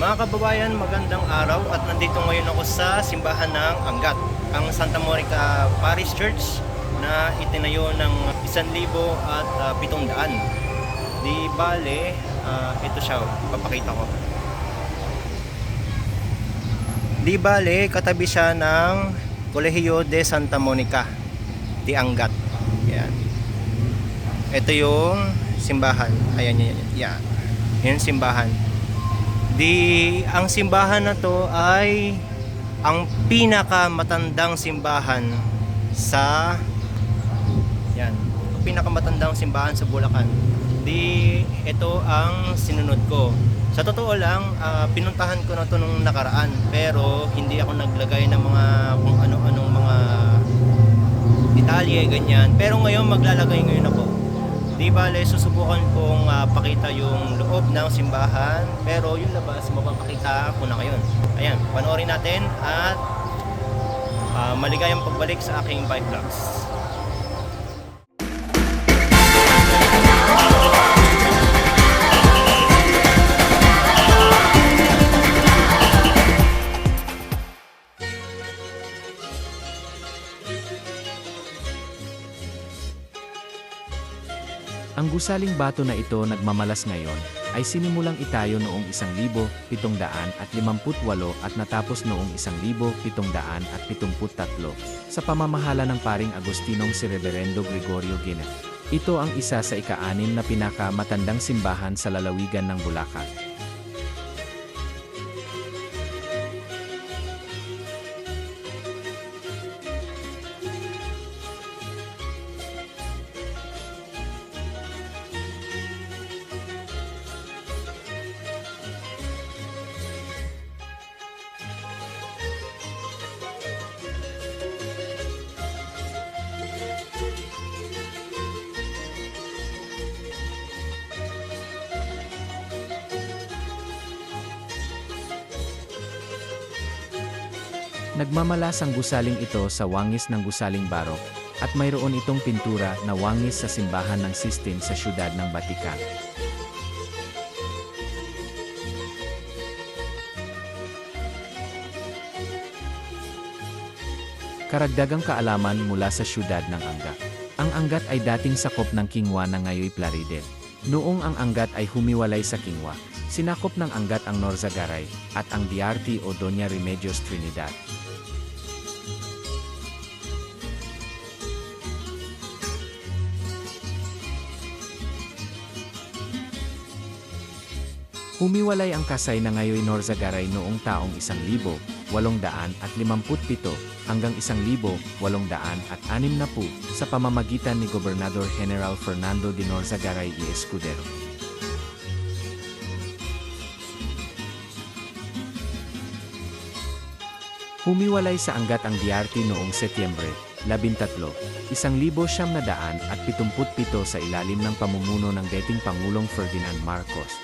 Mga kababayan, magandang araw at nandito ngayon ako sa simbahan ng Angat, ang Santa Monica Parish Church na itinayo ng 1,000 at ah, 700. Di bale, ah, ito siya, papakita ko. Di bale, katabi siya ng Colegio de Santa Monica, di Angat. Yan. Ito yung simbahan. Ayan, yan, yan. Yan. Yan simbahan. Di ang simbahan na to ay ang pinakamatandang simbahan sa yan, ang pinakamatandang simbahan sa Bulacan. Di ito ang sinunod ko. Sa totoo lang, ah, pinuntahan ko na to nung nakaraan pero hindi ako naglagay ng mga kung ano-anong mga detalye ganyan. Pero ngayon maglalagay ngayon ako. Di bale, susubukan kong ah, pakita yung loob ng simbahan, pero yung labas, mapapakita ko na ngayon. Ayan, panoorin natin at ah, maligayang pagbalik sa aking bike vlogs. Ang gusaling bato na ito nagmamalas ngayon ay sinimulang itayo noong 1758 at natapos noong 1773 sa pamamahala ng paring Agustinong si Reverendo Gregorio Ginef. Ito ang isa sa ika-anim na pinakamatandang simbahan sa lalawigan ng Bulacan. Nagmamalas ang gusaling ito sa wangis ng gusaling barok, at mayroon itong pintura na wangis sa simbahan ng Sistine sa siyudad ng Batikan. Karagdagang kaalaman mula sa siyudad ng Angat. Ang Angat ay dating sakop ng Kingwa na ngayoy Plaridel. Noong ang Angat ay humiwalay sa Kingwa, sinakop ng Angat ang Norzagaray at ang Diarte o Doña Remedios Trinidad. Humiwalay ang Kasay na ngayoy Norzagaray noong taong 1,857 hanggang 1,860 sa pamamagitan ni Gobernador General Fernando de Norzagaray y Escudero. Humiwalay sa anggat ang Diarte noong Setyembre 13, 1977 sa ilalim ng pamumuno ng dating Pangulong Ferdinand Marcos.